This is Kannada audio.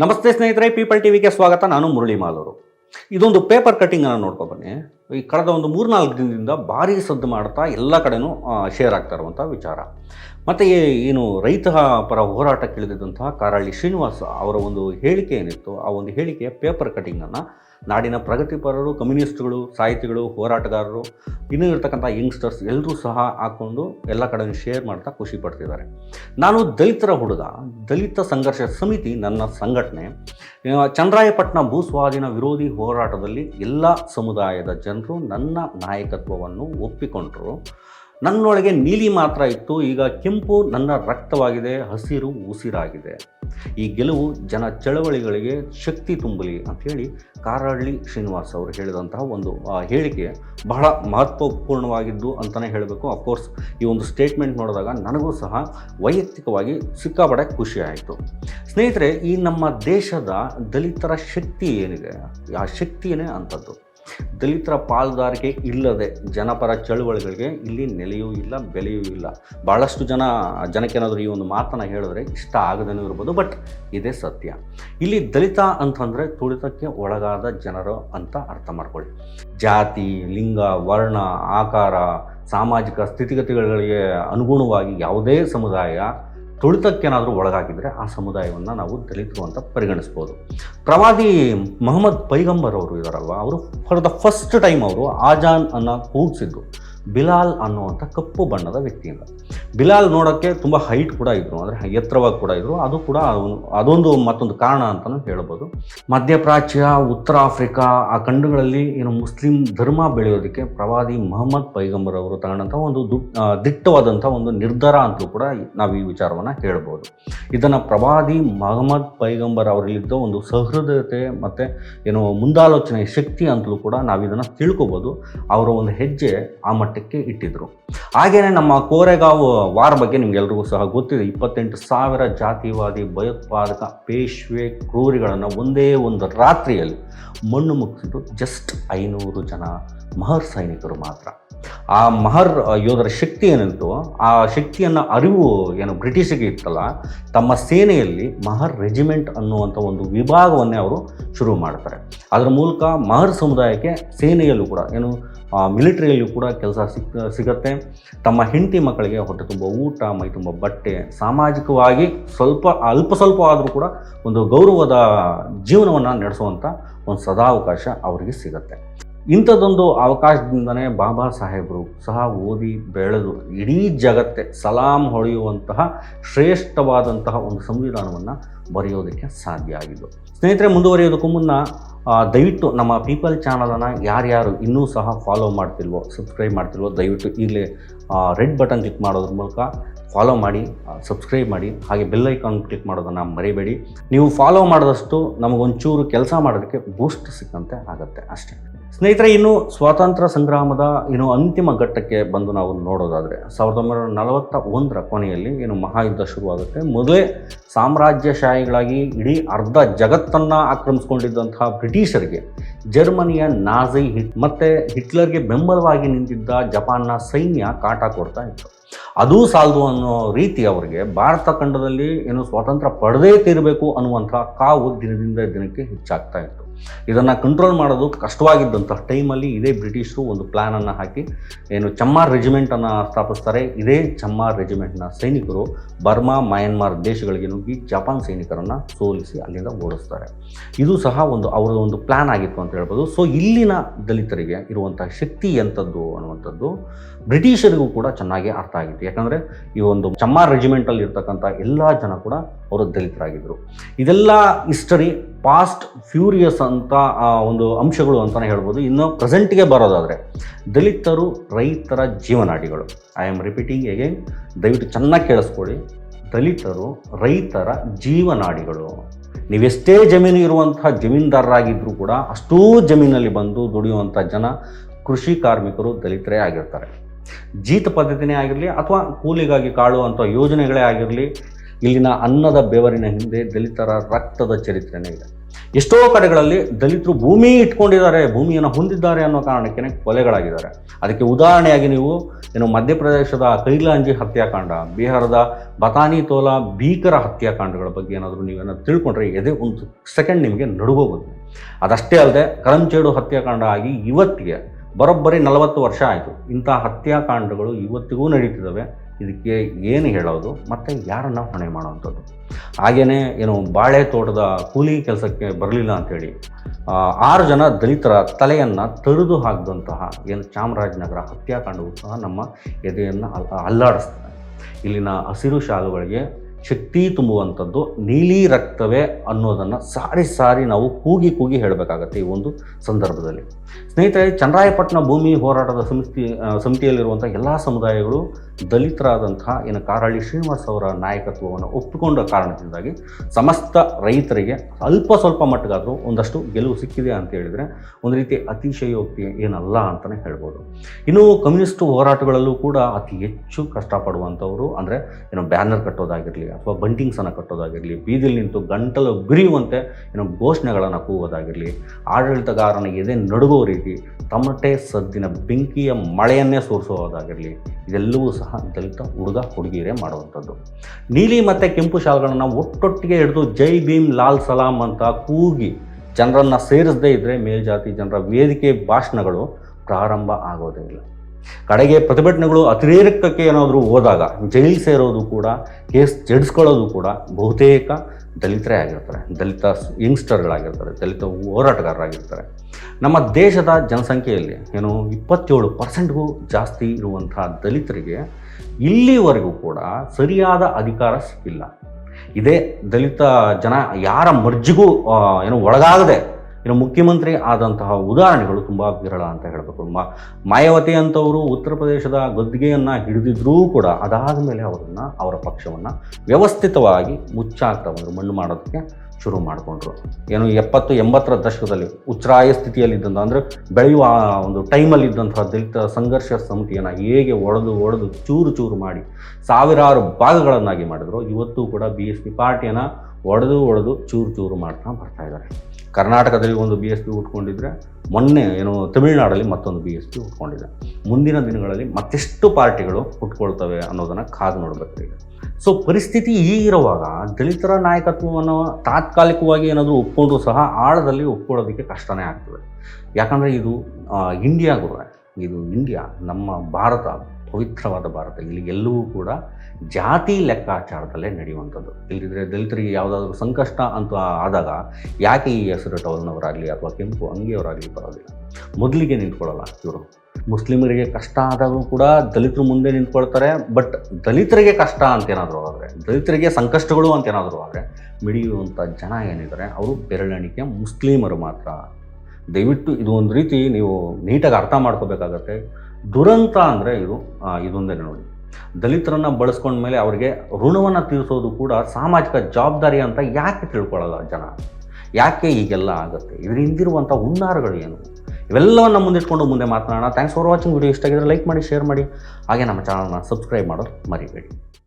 ನಮಸ್ತೆ ಸ್ನೇಹಿತರೆ ಪೀಪಲ್ ಟಿವಿಗೆ ಸ್ವಾಗತ. ನಾನು ಮುರಳಿ ಮಾಲೂರು. ಇದೊಂದು ಪೇಪರ್ ಕಟ್ಟಿಂಗ್ ಅನ್ನು ನೋಡ್ಕೊ ಬನ್ನಿ. ಈ ಕಳೆದ ಒಂದು ಮೂರ್ನಾಲ್ಕು ದಿನದಿಂದ ಭಾರಿ ಸದ್ದು ಮಾಡ್ತಾ ಎಲ್ಲ ಕಡೆನೂ ಶೇರ್ ಆಗ್ತಾ ಇರುವಂಥ ವಿಚಾರ. ಮತ್ತು ಏನು ರೈತ ಪರ ಹೋರಾಟಕ್ಕಿಳಿದಂತಹ ಕಾರಳ್ಳಿ ಶ್ರೀನಿವಾಸ ಅವರ ಒಂದು ಹೇಳಿಕೆ ಏನಿತ್ತು, ಆ ಒಂದು ಹೇಳಿಕೆಯ ಪೇಪರ್ ಕಟ್ಟಿಂಗನ್ನು ನಾಡಿನ ಪ್ರಗತಿಪರರು, ಕಮ್ಯುನಿಸ್ಟ್ಗಳು, ಸಾಹಿತಿಗಳು, ಹೋರಾಟಗಾರರು, ಇನ್ನೂ ಇರ್ತಕ್ಕಂಥ ಯಂಗ್ಸ್ಟರ್ಸ್ ಎಲ್ಲರೂ ಸಹ ಹಾಕ್ಕೊಂಡು ಎಲ್ಲ ಕಡೆ ಶೇರ್ ಮಾಡ್ತಾ ಖುಷಿ ಪಡ್ತಿದ್ದಾರೆ. ನಾನು ದಲಿತರ ಹುಡುಗ, ದಲಿತ ಸಂಘರ್ಷ ಸಮಿತಿ ನನ್ನ ಸಂಘಟನೆ ಚಂದ್ರಾಯಪಟ್ಟಣ ಭೂಸ್ವಾಧೀನ ವಿರೋಧಿ ಹೋರಾಟದಲ್ಲಿ ಎಲ್ಲ ಸಮುದಾಯದ ಜನರು ನನ್ನ ನಾಯಕತ್ವವನ್ನು ಒಪ್ಪಿಕೊಂಡರು. ನನ್ನೊಳಗೆ ನೀಲಿ ಮಾತ್ರ ಇತ್ತು, ಈಗ ಕೆಂಪು ನನ್ನ ರಕ್ತವಾಗಿದೆ, ಹಸಿರು ಉಸಿರಾಗಿದೆ. ಈ ಗೆಲುವು ಜನ ಚಳವಳಿಗಳಿಗೆ ಶಕ್ತಿ ತುಂಬಲಿ ಅಂಥೇಳಿ ಕಾರಹಳ್ಳಿ ಶ್ರೀನಿವಾಸ್ ಅವರು ಹೇಳಿದಂತಹ ಒಂದು ಹೇಳಿಕೆ ಬಹಳ ಮಹತ್ವಪೂರ್ಣವಾಗಿದ್ದು ಅಂತಲೇ ಹೇಳಬೇಕು. ಅಫ್ಕೋರ್ಸ್ ಈ ಒಂದು ಸ್ಟೇಟ್ಮೆಂಟ್ ನೋಡಿದಾಗ ನನಗೂ ಸಹ ವೈಯಕ್ತಿಕವಾಗಿ ಖುಷಿ ಆಯಿತು. ಸ್ನೇಹಿತರೆ, ಈ ನಮ್ಮ ದೇಶದ ದಲಿತರ ಶಕ್ತಿ ಏನಿದೆ? ಆ ಶಕ್ತಿಯೇ ಅಂಥದ್ದು? ದಲಿತರ ಪಾಲುದಾರಿಕೆ ಇಲ್ಲದೆ ಜನಪರ ಚಳುವಳಿಗಳಿಗೆ ಇಲ್ಲಿ ನೆಲೆಯೂ ಇಲ್ಲ, ಬೆಲೆಯೂ ಇಲ್ಲ. ಭಾಳಷ್ಟು ಜನ ಜನಕ್ಕೇನಾದರೂ ಈ ಒಂದು ಮಾತನ್ನು ಹೇಳಿದ್ರೆ ಇಷ್ಟ ಆಗದೇನೂ ಇರ್ಬೋದು, ಬಟ್ ಇದೇ ಸತ್ಯ. ಇಲ್ಲಿ ದಲಿತ ಅಂತಂದರೆ ತುಳಿತಕ್ಕೆ ಒಳಗಾದ ಜನರು ಅಂತ ಅರ್ಥ ಮಾಡ್ಕೊಳ್ಳಿ. ಜಾತಿ, ಲಿಂಗ, ವರ್ಣ, ಆಕಾರ, ಸಾಮಾಜಿಕ ಸ್ಥಿತಿಗತಿಗಳಿಗೆ ಅನುಗುಣವಾಗಿ ಯಾವುದೇ ಸಮುದಾಯ ತುಳಿತಕ್ಕೇನಾದರೂ ಒಳಗಾಗಿದ್ದರೆ ಆ ಸಮುದಾಯವನ್ನು ನಾವು ದಲಿತರು ಅಂತ ಪರಿಗಣಿಸ್ಬೋದು. ಪ್ರವಾದಿ ಮೊಹಮ್ಮದ್ ಪೈಗಂಬರ್ ಅವರು ಇದಾರಲ್ವ? ಅವರು ಫಾರ್ ದ ಫಸ್ಟ್ ಟೈಮ್ ಅವರು ಆಜಾನ್ ಅನ್ನ ಕೂಗಿಸಿದ್ರು ಬಿಲಾಲ್ ಅನ್ನುವಂಥ ಕಪ್ಪು ಬಣ್ಣದ ವ್ಯಕ್ತಿಯಿಂದ. ಬಿಲಾಲ್ ನೋಡೋಕ್ಕೆ ತುಂಬ ಹೈಟ್ ಕೂಡ ಇದ್ದರು ಅಂದರೆ ಎತ್ತರವಾಗಿ ಕೂಡ ಇದ್ದರು ಅದು ಕೂಡ ಅದೊಂದು ಮತ್ತೊಂದು ಕಾರಣ ಅಂತಲೂ ಹೇಳ್ಬೋದು. ಮಧ್ಯಪ್ರಾಚ್ಯ ಉತ್ತರ ಆಫ್ರಿಕಾ, ಆ ಖಂಡಗಳಲ್ಲಿ ಏನು ಮುಸ್ಲಿಂ ಧರ್ಮ ಬೆಳೆಯೋದಕ್ಕೆ ಪ್ರವಾದಿ ಮೊಹಮ್ಮದ್ ಪೈಗಂಬರ್ ಅವರು ತಗೊಂಡಂಥ ಒಂದು ದಿಟ್ಟವಾದಂಥ ಒಂದು ನಿರ್ಧಾರ ಅಂತಲೂ ಕೂಡ ನಾವು ಈ ವಿಚಾರವನ್ನು ಹೇಳ್ಬೋದು. ಇದನ್ನು ಪ್ರವಾದಿ ಮೊಹಮ್ಮದ್ ಪೈಗಂಬರ್ ಅವರಲ್ಲಿದ್ದ ಒಂದು ಸಹೃದಯತೆ ಮತ್ತು ಏನು ಮುಂದಾಲೋಚನೆ ಶಕ್ತಿ ಅಂತಲೂ ಕೂಡ ನಾವು ಇದನ್ನು ತಿಳ್ಕೊಬೋದು. ಅವರ ಒಂದು ಹೆಜ್ಜೆ ಆ ಮಟ್ಟಕ್ಕೆ ಇಟ್ಟಿದ್ರು. ಹಾಗೆಯೇ ನಮ್ಮ ಕೋರೆಗಾವ್ ವಾರ್ ಬಗ್ಗೆ ನಿಮ್ಗೆಲ್ರಿಗೂ ಸಹ ಗೊತ್ತಿದೆ. ಇಪ್ಪತ್ತೆಂಟು ಸಾವಿರ ಜಾತಿವಾದಿ, ಭಯೋತ್ಪಾದಕ, ಪೇಶ್ವೆ, ಕ್ರೂರಿಗಳನ್ನು ಒಂದೇ ಒಂದು ರಾತ್ರಿಯಲ್ಲಿ ಮಣ್ಣು ಮುಗಿಸಿದ್ದು ಜಸ್ಟ್ ಐನೂರು ಜನ ಮಹರ್ ಸೈನಿಕರು ಮಾತ್ರ. ಆ ಮಹರ್ ಯೋಧರ ಶಕ್ತಿ ಏನಿತ್ತು, ಆ ಶಕ್ತಿಯನ್ನು ಅರಿವು ಏನು ಬ್ರಿಟಿಷಿಗೆ ಇತ್ತಲ್ಲ, ತಮ್ಮ ಸೇನೆಯಲ್ಲಿ ಮಹರ್ ರೆಜಿಮೆಂಟ್ ಅನ್ನುವಂಥ ಒಂದು ವಿಭಾಗವನ್ನೇ ಅವರು ಶುರು ಮಾಡ್ತಾರೆ. ಅದರ ಮೂಲಕ ಮಹರ್ ಸಮುದಾಯಕ್ಕೆ ಸೇನೆಯಲ್ಲೂ ಕೂಡ ಏನು ಮಿಲಿಟರಿಯಲ್ಲೂ ಕೂಡ ಕೆಲಸ ಸಿಕ್, ಸಿಗತ್ತೆ. ತಮ್ಮ ಹೆಂಡತಿ ಮಕ್ಕಳಿಗೆ ಹೊಟ್ಟೆ ತುಂಬ ಊಟ, ಮೈ ತುಂಬ ಬಟ್ಟೆ, ಸಾಮಾಜಿಕವಾಗಿ ಸ್ವಲ್ಪ, ಅಲ್ಪ ಸ್ವಲ್ಪ ಆದರೂ ಕೂಡ ಒಂದು ಗೌರವದ ಜೀವನವನ್ನು ನಡೆಸುವಂಥ ಒಂದು ಸದಾವಕಾಶ ಅವರಿಗೆ ಸಿಗತ್ತೆ. ಇಂಥದ್ದೊಂದು ಅವಕಾಶದಿಂದನೇ ಬಾಬಾ ಸಾಹೇಬರು ಸಹ ಓದಿ ಬೆಳೆದು ಇಡೀ ಜಗತ್ತೇ ಸಲಾಂ ಹೊಳೆಯುವಂತಹ ಶ್ರೇಷ್ಠವಾದಂತಹ ಒಂದು ಸಂವಿಧಾನವನ್ನು ಬರೆಯೋದಕ್ಕೆ ಸಾಧ್ಯ ಆಗಿದ್ದು. ಸ್ನೇಹಿತರೆ, ಮುಂದುವರಿಯೋದಕ್ಕೂ ಮುನ್ನ ದಯವಿಟ್ಟು ನಮ್ಮ ಪೀಪಲ್ ಚಾನಲನ್ನು ಯಾರ್ಯಾರು ಇನ್ನೂ ಸಹ ಫಾಲೋ ಮಾಡ್ತಿಲ್ವೋ, ಸಬ್ಸ್ಕ್ರೈಬ್ ಮಾಡ್ತಿಲ್ವೋ, ದಯವಿಟ್ಟು ಈಗಲೇ ರೆಡ್ ಬಟನ್ ಕ್ಲಿಕ್ ಮಾಡೋದ್ರ ಮೂಲಕ ಫಾಲೋ ಮಾಡಿ ಸಬ್ಸ್ಕ್ರೈಬ್ ಮಾಡಿ, ಹಾಗೆ ಬೆಲ್ ಐಕಾನ್ ಕ್ಲಿಕ್ ಮಾಡೋದನ್ನು ಮರಿಬೇಡಿ. ನೀವು ಫಾಲೋ ಮಾಡಿದಷ್ಟು ನಮಗೊಂಚೂರು ಕೆಲಸ ಮಾಡೋದಕ್ಕೆ ಬೂಸ್ಟ್ ಸಿಕ್ಕಂತೆ ಆಗುತ್ತೆ ಅಷ್ಟೇ. ಸ್ನೇಹಿತರೆ, ಇನ್ನು ಸ್ವಾತಂತ್ರ್ಯ ಸಂಗ್ರಾಮದ ಏನು ಅಂತಿಮ ಘಟ್ಟಕ್ಕೆ ಬಂದು ನಾವು ನೋಡೋದಾದರೆ ಸಾವಿರದ ಒಂಬೈನೂರ ನಲವತ್ತ ಒಂದರ ಕೊನೆಯಲ್ಲಿ ಏನು ಮಹಾಯುದ್ಧ ಶುರುವಾಗುತ್ತೆ. ಮೊದಲೇ ಸಾಮ್ರಾಜ್ಯಶಾಹಿಗಳಾಗಿ ಇಡೀ ಅರ್ಧ ಜಗತ್ತನ್ನು ಆಕ್ರಮಿಸ್ಕೊಂಡಿದ್ದಂತಹ ಬ್ರಿಟಿಷರಿಗೆ ಜರ್ಮನಿಯ ನಾಜಿ ಹಿಟ್ ಮತ್ತು ಹಿಟ್ಲರ್ಗೆ ಬೆಂಬಲವಾಗಿ ನಿಂತಿದ್ದ ಜಪಾನ್ನ ಸೈನ್ಯ ಕಾಟ ಕೊಡ್ತಾ ಇತ್ತು. ಅದೂ ಸಾಲದು ಅನ್ನೋ ರೀತಿ ಅವರಿಗೆ ಭಾರತ ಖಂಡದಲ್ಲಿ ಏನು ಸ್ವಾತಂತ್ರ್ಯ ಪಡೆದೇ ತೀರಬೇಕು ಅನ್ನುವಂಥ ಕಾವು ದಿನದಿಂದ ದಿನಕ್ಕೆ ಹೆಚ್ಚಾಗ್ತಾ ಇತ್ತು. ಇದನ್ನು ಕಂಟ್ರೋಲ್ ಮಾಡೋದು ಕಷ್ಟವಾಗಿದ್ದಂಥ ಟೈಮಲ್ಲಿ ಇದೇ ಬ್ರಿಟಿಷರು ಒಂದು ಪ್ಲ್ಯಾನನ್ನು ಹಾಕಿ, ಏನು ಚಮ್ಮಾರ್ ರೆಜಿಮೆಂಟನ್ನು ಸ್ಥಾಪಿಸ್ತಾರೆ. ಇದೇ ಚಮ್ಮಾರ್ ರೆಜಿಮೆಂಟ್ನ ಸೈನಿಕರು ಬರ್ಮಾ, ಮಯನ್ಮಾರ್ ದೇಶಗಳಿಗೆ ನುಗ್ಗಿ ಜಪಾನ್ ಸೈನಿಕರನ್ನು ಸೋಲಿಸಿ ಅಲ್ಲಿಂದ ಓಡಿಸ್ತಾರೆ. ಇದು ಸಹ ಒಂದು ಅವರ ಒಂದು ಪ್ಲ್ಯಾನ್ ಆಗಿತ್ತು ಅಂತ ಹೇಳ್ಬೋದು. ಸೊ ಇಲ್ಲಿನ ದಲಿತರಿಗೆ ಇರುವಂಥ ಶಕ್ತಿ ಎಂಥದ್ದು ಅನ್ನುವಂಥದ್ದು ಬ್ರಿಟಿಷರಿಗೂ ಕೂಡ ಚೆನ್ನಾಗಿ ಅರ್ಥ ಆಗಿತ್ತು. ಯಾಕಂದರೆ ಈ ಒಂದು ಚಮ್ಮಾರ್ ರೆಜಿಮೆಂಟಲ್ಲಿ ಇರ್ತಕ್ಕಂಥ ಎಲ್ಲ ಜನ ಕೂಡ ಅವರು ದಲಿತರಾಗಿದ್ದರು ಇದೆಲ್ಲ ಹಿಸ್ಟರಿ ಪಾಸ್ಟ್ ಫ್ಯೂರಿಯಸ್ ಅಂತ ಒಂದು ಅಂಶಗಳು ಅಂತಲೇ ಹೇಳ್ಬೋದು. ಇನ್ನು ಪ್ರೆಸೆಂಟ್ಗೆ ಬರೋದಾದರೆ, ದಲಿತರು, ರೈತರ ಜೀವನಾಡಿಗಳು. ಐ ಆಮ್ ರಿಪೀಟಿಂಗ್ ಅಗೇನ್ ದಯವಿಟ್ಟು ಚೆನ್ನಾಗಿ ಕೇಳಿಸ್ಕೊಳ್ಳಿ. ದಲಿತರು, ರೈತರ ಜೀವನಾಡಿಗಳು. ನೀವೆಷ್ಟೇ ಜಮೀನು ಇರುವಂತಹ ಜಮೀನ್ದಾರರಾಗಿದ್ದರೂ ಕೂಡ ಅಷ್ಟೂ ಜಮೀನಲ್ಲಿ ಬಂದು ದುಡಿಯುವಂಥ ಜನ ಕೃಷಿ ಕಾರ್ಮಿಕರು, ದಲಿತರೇ ಆಗಿರ್ತಾರೆ. ಜೀತ ಪದ್ಧತಿನೇ ಆಗಿರಲಿ ಅಥವಾ ಕೂಲಿಗಾಗಿ ಕಾಳುವಂಥ ಯೋಜನೆಗಳೇ ಆಗಿರಲಿ ಇಲ್ಲಿನ ಅನ್ನದ ಬೆವರಿನ ಹಿಂದೆ ದಲಿತರ ರಕ್ತದ ಚರಿತ್ರೆನೇ ಇದೆ. ಎಷ್ಟೋ ಕಡೆಗಳಲ್ಲಿ ದಲಿತರು ಭೂಮಿ ಇಟ್ಕೊಂಡಿದ್ದಾರೆ, ಭೂಮಿಯನ್ನು ಹೊಂದಿದ್ದಾರೆ ಅನ್ನೋ ಕಾರಣಕ್ಕೆ ಕೊಲೆಗಳಾಗಿದ್ದಾರೆ. ಅದಕ್ಕೆ ಉದಾಹರಣೆಯಾಗಿ ನೀವು ಏನು ಮಧ್ಯಪ್ರದೇಶದ ಕೈಲಾಂಜಿ ಹತ್ಯಾಕಾಂಡ, ಬಿಹಾರದ ಬತಾನಿ ತೋಲಾ ಭೀಕರ ಹತ್ಯಾಕಾಂಡಗಳ ಬಗ್ಗೆ ಏನಾದರೂ ನೀವೇನಾದ್ರು ತಿಳ್ಕೊಂಡ್ರೆ ಎದೆ ಒಂದು ಸೆಕೆಂಡ್ ನಿಮಗೆ ನಡುಗೋಗುತ್ತೆ ಅದಷ್ಟೇ ಅಲ್ಲದೆ ಕರಂಚೇಡು ಹತ್ಯಾಕಾಂಡ ಆಗಿ ಇವತ್ತಿಗೆ ಬರೋಬ್ಬರಿ ನಲವತ್ತು ವರ್ಷ ಆಯಿತು. ಇಂಥ ಹತ್ಯಾಕಾಂಡಗಳು ಇವತ್ತಿಗೂ ನಡೀತಿದ್ದಾವೆ. ಇದಕ್ಕೆ ಏನು ಹೇಳೋದು? ಮತ್ತು ಯಾರನ್ನು ಹೊಣೆ ಮಾಡೋವಂಥದ್ದು? ಹಾಗೆಯೇ ಏನು ಬಾಳೆ ತೋಟದ ಕೂಲಿ ಕೆಲಸಕ್ಕೆ ಬರಲಿಲ್ಲ ಅಂಥೇಳಿ ಆರು ಜನ ದಲಿತರ ತಲೆಯನ್ನು ತರಿದು ಹಾಕಿದಂತಹ ಏನು ಚಾಮರಾಜನಗರ ಹತ್ಯಾಕಾಂಡವು ಸಹ ನಮ್ಮ ಎದೆಯನ್ನು ಅಲ್- ಅಲ್ಲಾಡಿಸ್ತದೆ. ಇಲ್ಲಿನ ಹಸಿರು ಶಾಲುಗಳಿಗೆ ಶಕ್ತಿ ತುಂಬುವಂಥದ್ದು, ನೀಲಿ ರಕ್ತವೇ ಅನ್ನೋದನ್ನು ಸಾರಿ ಸಾರಿ ನಾವು ಕೂಗಿ ಕೂಗಿ ಹೇಳಬೇಕಾಗತ್ತೆ ಈ ಒಂದು ಸಂದರ್ಭದಲ್ಲಿ. ಸ್ನೇಹಿತರೆ ಚನ್ನರಾಯಪಟ್ಟಣ ಭೂಮಿ ಹೋರಾಟದ ಸಮಿತಿ ಸಮಿತಿಯಲ್ಲಿರುವಂಥ ಎಲ್ಲ ಸಮುದಾಯಗಳು ದಲಿತರಾದಂತಹ ಏನು ಕಾರಳ್ಳಿ ಶ್ರೀನಿವಾಸ್ ಅವರ ನಾಯಕತ್ವವನ್ನು ಒಪ್ಪಿಕೊಂಡ ಕಾರಣದಿಂದಾಗಿ ಸಮಸ್ತ ರೈತರಿಗೆ ಅಲ್ಪ ಸ್ವಲ್ಪ ಮಟ್ಟಿಗಾದರೂ ಒಂದಷ್ಟು ಗೆಲುವು ಸಿಕ್ಕಿದೆ ಅಂತ ಹೇಳಿದರೆ ಒಂದು ರೀತಿ ಅತಿಶಯೋಕ್ತಿ ಏನಲ್ಲ ಅಂತಲೇ ಹೇಳ್ಬೋದು. ಇನ್ನು ಕಮ್ಯುನಿಸ್ಟ್ ಹೋರಾಟಗಳಲ್ಲೂ ಕೂಡ ಅತಿ ಹೆಚ್ಚು ಕಷ್ಟಪಡುವಂಥವರು ಅಂದರೆ ಏನು ಬ್ಯಾನರ್ ಕಟ್ಟೋದಾಗಿರಲಿ ಅಥವಾ ಬಂಟಿಂಗ್ಸನ್ನು ಕಟ್ಟೋದಾಗಿರಲಿ, ಬೀದಿಲಿ ನಿಂತು ಗಂಟಲು ಗುರಿಯುವಂತೆ ಏನೋ ಘೋಷಣೆಗಳನ್ನು ಕೂಗೋದಾಗಿರಲಿ, ಆಡಳಿತಗಾರನ ಎದೆ ನಡುಗೋ ರೀತಿ ತಮಟೆ ಸದ್ದಿನ ಬೆಂಕಿಯ ಮಳೆಯನ್ನೇ ಸೋರಿಸೋದಾಗಿರಲಿ ಇದೆಲ್ಲವೂ ಸಹ ದಲಿತ ಹುಡುಗ ಹುಡುಗಿಯರೇ ಮಾಡುವಂಥದ್ದು. ನೀಲಿ ಮತ್ತು ಕೆಂಪು ಶಾಲ್ಗಳನ್ನು ಒಟ್ಟೊಟ್ಟಿಗೆ ಹಿಡಿದು ಜೈ ಭೀಮ್ ಲಾಲ್ ಸಲಾಂ ಅಂತ ಕೂಗಿ ಜನರನ್ನು ಸೇರಿಸದೇ ಇದ್ದರೆ ಮೇಲ್ಜಾತಿ ಜನರ ವೇದಿಕೆ ಭಾಷಣಗಳು ಪ್ರಾರಂಭ ಆಗೋದೇ ಇಲ್ಲ. ಕಡೆಗೆ ಪ್ರತಿಭಟನೆಗಳು ಅತಿರೇಕಕ್ಕೆ ಏನಾದರೂ ಹೋದಾಗ ಜೈಲ್ ಸೇರೋದು ಕೂಡ, ಕೇಸ್ ಜಡಿಸ್ಕೊಳ್ಳೋದು ಕೂಡ ಬಹುತೇಕ ದಲಿತರೇ ಆಗಿರ್ತಾರೆ ದಲಿತ ಯಂಗ್ಸ್ಟರ್ಗಳಾಗಿರ್ತಾರೆ, ದಲಿತ ಹೋರಾಟಗಾರರಾಗಿರ್ತಾರೆ. ನಮ್ಮ ದೇಶದ ಜನಸಂಖ್ಯೆಯಲ್ಲಿ ಏನು ಇಪ್ಪತ್ತೇಳು ಪರ್ಸೆಂಟ್ಗೂ ಜಾಸ್ತಿ ಇರುವಂತಹ ದಲಿತರಿಗೆ ಇಲ್ಲಿವರೆಗೂ ಕೂಡ ಸರಿಯಾದ ಅಧಿಕಾರ ಸಿಕ್ಕಿಲ್ಲ. ಇದೇ ದಲಿತ ಜನ ಯಾರ ಮರ್ಜಿಗೂ ಏನು ಒಳಗಾಗದೆ ಏನು ಮುಖ್ಯಮಂತ್ರಿ ಆದಂತಹ ಉದಾಹರಣೆಗಳು ತುಂಬ ವಿರಳ ಅಂತ ಹೇಳಬೇಕು. ಮಾಯಾವತಿ ಅಂತವರು ಉತ್ತರ ಪ್ರದೇಶದ ಗದ್ದಿಗೆಯನ್ನು ಹಿಡಿದಿದ್ರೂ ಕೂಡ ಅದಾದ ಮೇಲೆ ಅವರನ್ನು, ಅವರ ಪಕ್ಷವನ್ನು ವ್ಯವಸ್ಥಿತವಾಗಿ ಮುಚ್ಚಾಕ್ತಾ ಬಂದರು ಮಣ್ಣು ಮಾಡೋದಕ್ಕೆ ಶುರು ಮಾಡಿಕೊಂಡ್ರು. ಏನು ಎಪ್ಪತ್ತು ಎಂಬತ್ತರ ದಶಕದಲ್ಲಿ ಉಚ್ಛ್ರಾಯ ಸ್ಥಿತಿಯಲ್ಲಿದ್ದಂಥ ಅಂದರೆ ಬೆಳೆಯುವ ಒಂದು ಟೈಮಲ್ಲಿದ್ದಂತಹ ದಲಿತ ಸಂಘರ್ಷ ಸಮಿತಿಯನ್ನು ಹೇಗೆ ಒಡೆದು ಒಡೆದು ಚೂರು ಚೂರು ಮಾಡಿ ಸಾವಿರಾರು ಭಾಗಗಳನ್ನಾಗಿ ಮಾಡಿದ್ರು, ಇವತ್ತು ಕೂಡ ಬಿ ಎಸ್ ಪಿ ಪಾರ್ಟಿಯನ್ನು ಒಡೆದು ಒಡೆದು ಚೂರು ಚೂರು ಮಾಡ್ತಾ ಬರ್ತಾ ಇದ್ದಾರೆ. ಕರ್ನಾಟಕದಲ್ಲಿ ಒಂದು ಬಿ ಎಸ್ ಪಿ ಉಟ್ಕೊಂಡಿದ್ರೆ ಮೊನ್ನೆ ಏನು ತಮಿಳುನಾಡಲ್ಲಿ ಮತ್ತೊಂದು ಬಿ ಎಸ್ ಪಿ ಉಟ್ಕೊಂಡಿದೆ ಮುಂದಿನ ದಿನಗಳಲ್ಲಿ ಮತ್ತೆಷ್ಟು ಪಾರ್ಟಿಗಳು ಉಟ್ಕೊಳ್ತವೆ ಅನ್ನೋದನ್ನು ಕಾದು ನೋಡಬೇಕು ಈಗ. ಸೊ ಪರಿಸ್ಥಿತಿ ಈಗಿರುವಾಗ ದಲಿತರ ನಾಯಕತ್ವವನ್ನು ತಾತ್ಕಾಲಿಕವಾಗಿ ಏನಾದರೂ ಒಪ್ಕೊಂಡ್ರೂ ಸಹ ಆಳದಲ್ಲಿ ಒಪ್ಕೊಳ್ಳೋದಕ್ಕೆ ಕಷ್ಟನೇ ಆಗ್ತದೆ. ಯಾಕಂದರೆ ಇದು ಇಂಡಿಯಾ ಗುರು ಇದು ಇಂಡಿಯಾ ನಮ್ಮ ಭಾರತ. ಪವಿತ್ರವಾದ ಭಾರತ. ಇಲ್ಲಿ ಎಲ್ಲವೂ ಕೂಡ ಜಾತಿ ಲೆಕ್ಕಾಚಾರದಲ್ಲೇ ನಡೆಯುವಂಥದ್ದು. ಇಲ್ಲದಿದ್ದರೆ ದಲಿತರಿಗೆ ಯಾವುದಾದ್ರೂ ಸಂಕಷ್ಟ ಅಂತ ಆದಾಗ ಯಾಕೆ ಈ ಹೆಸರು ಟವಲ್ನವರಾಗಲಿ ಅಥವಾ ಕೆಂಪು ಅಂಗಿಯವರಾಗಲಿ ಬರೋದಿಲ್ಲ ಮೊದಲಿಗೆ ನಿಂತ್ಕೊಳ್ಳಲ್ಲ ಇವರು. ಮುಸ್ಲಿಮರಿಗೆ ಕಷ್ಟ ಆದಾಗೂ ಕೂಡ ದಲಿತರು ಮುಂದೆ ನಿಂತ್ಕೊಳ್ತಾರೆ. ಬಟ್ ದಲಿತರಿಗೆ ಕಷ್ಟ ಅಂತೇನಾದರೂ ಆದರೆ, ದಲಿತರಿಗೆ ಸಂಕಷ್ಟಗಳು ಅಂತೇನಾದರೂ ಆದರೆ ಮಿಡಿಯುವಂಥ ಜನ ಏನಿದ್ದಾರೆ, ಅವರು ಬೆರಳೆಣಿಕೆ ಮುಸ್ಲಿಮರು ಮಾತ್ರ. ದಯವಿಟ್ಟು ಇದು ಒಂದು ರೀತಿ ನೀವು ನೀಟಾಗಿ ಅರ್ಥ ಮಾಡ್ಕೋಬೇಕಾಗತ್ತೆ. ದುರಂತ ಅಂದರೆ ಇದು ಇದೊಂದೇ ನೋಡಿ. ದಲಿತರನ್ನು ಬಳಸ್ಕೊಂಡ್ಮೇಲೆ ಅವರಿಗೆ ಋಣವನ್ನು ತೀರಿಸೋದು ಕೂಡ ಸಾಮಾಜಿಕ ಜವಾಬ್ದಾರಿ ಅಂತ ಯಾಕೆ ತಿಳ್ಕೊಳ್ಳಲ್ಲ ಜನ? ಯಾಕೆ ಈಗೆಲ್ಲ ಆಗುತ್ತೆ? ಇದ್ರ ಹಿಂದಿರುವಂಥ ಹುನ್ನಾರಗಳು ಏನು? ಇವೆಲ್ಲವನ್ನು ಮುಂದಿಟ್ಕೊಂಡು ಮುಂದೆ ಮಾತನಾಡೋಣ. ಥ್ಯಾಂಕ್ಸ್ ಫಾರ್ ವಾಚಿಂಗ್ ವಿಡಿಯೋ ಇಷ್ಟ ಆಗಿದ್ರೆ ಲೈಕ್ ಮಾಡಿ ಶೇರ್ ಮಾಡಿ. ಹಾಗೆ ನಮ್ಮ ಚಾನಲ್ನ ಸಬ್ಸ್ಕ್ರೈಬ್ ಮಾಡೋದು ಮರಿಬೇಡಿ.